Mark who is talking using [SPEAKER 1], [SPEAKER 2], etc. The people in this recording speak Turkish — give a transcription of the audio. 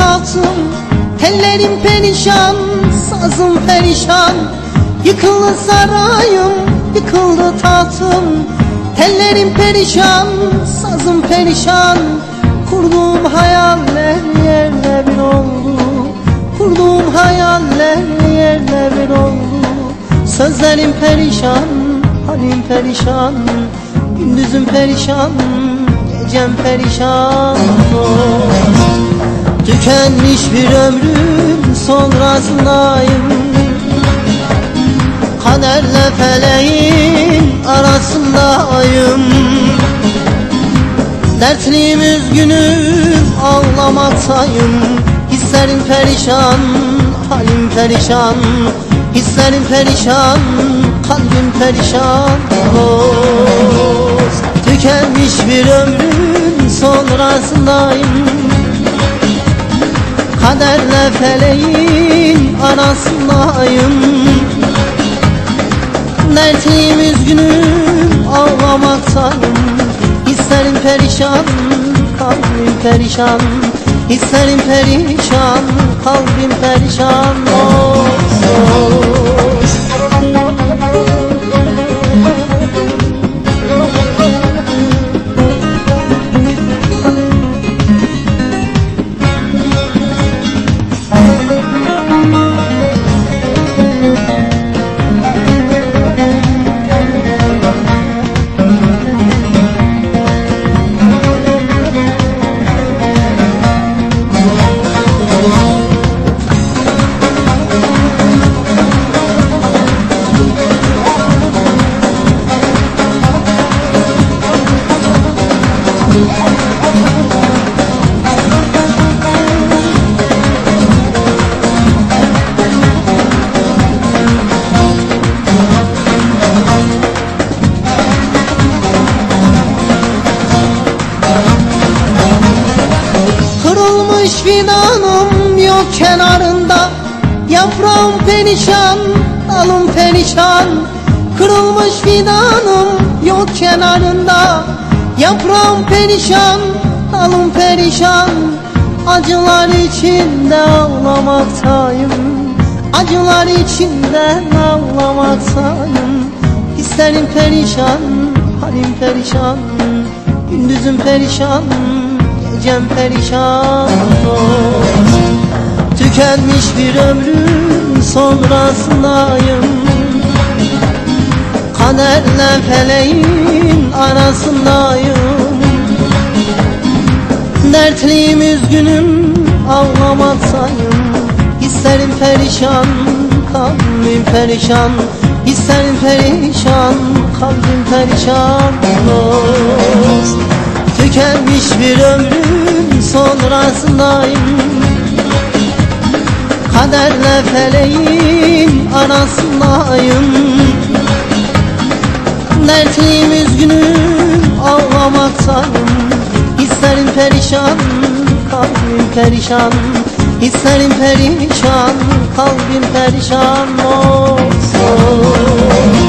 [SPEAKER 1] tahtım. Tellerim perişan, sazım perişan. Yıkıldı sarayım, yıkıldı tahtım. Tellerim perişan, sazım perişan. Kurduğum hayaller yerle bir oldu. Kurduğum hayaller yerle bir oldu. Sözlerim perişan, halim perişan. Gündüzüm perişan, gecem perişan Tükenmiş bir ömrün sonrasındayım. Kaderle feleğin arasındayım Dertliyim üzgünüm ağlamaktayım Hislerim perişan, halim perişan. Hislerim perişan, kalbim perişan oh. Tükenmiş bir ömrün sonrasındayım. Kaderle feleğin arasındayım. Dertliyim üzgünüm ağlamaktayım Hislerim perişan, kalbim perişan. Hislerim perişan, kalbim perişan Kırılmış fidanım yok kenarında. Yaprağım perişan, dalım perişan. Kırılmış fidanım yok kenarında Yaprağım perişan, dalım perişan. Acılar içinde ağlamaktayım. Acılar içinde ağlamaktayım. Hislerim perişan, halim perişan. Gündüzüm perişan, gecem perişan. Tükenmiş bir ömrün sonrasındayım Kaderle feleğin arasındayım. Dertliyim üzgünüm ağlamaktayım Hislerim perişan, kalbim perişan. Hislerim perişan, kalbim perişan oh. Tükenmiş bir ömrün sonrasındayım. Kaderle feleğin arasındayım Dertliyim üzgünüm ağlamaktayım Hislerim perişan, kalbim perişan. Hislerim perişan, kalbim perişan olsun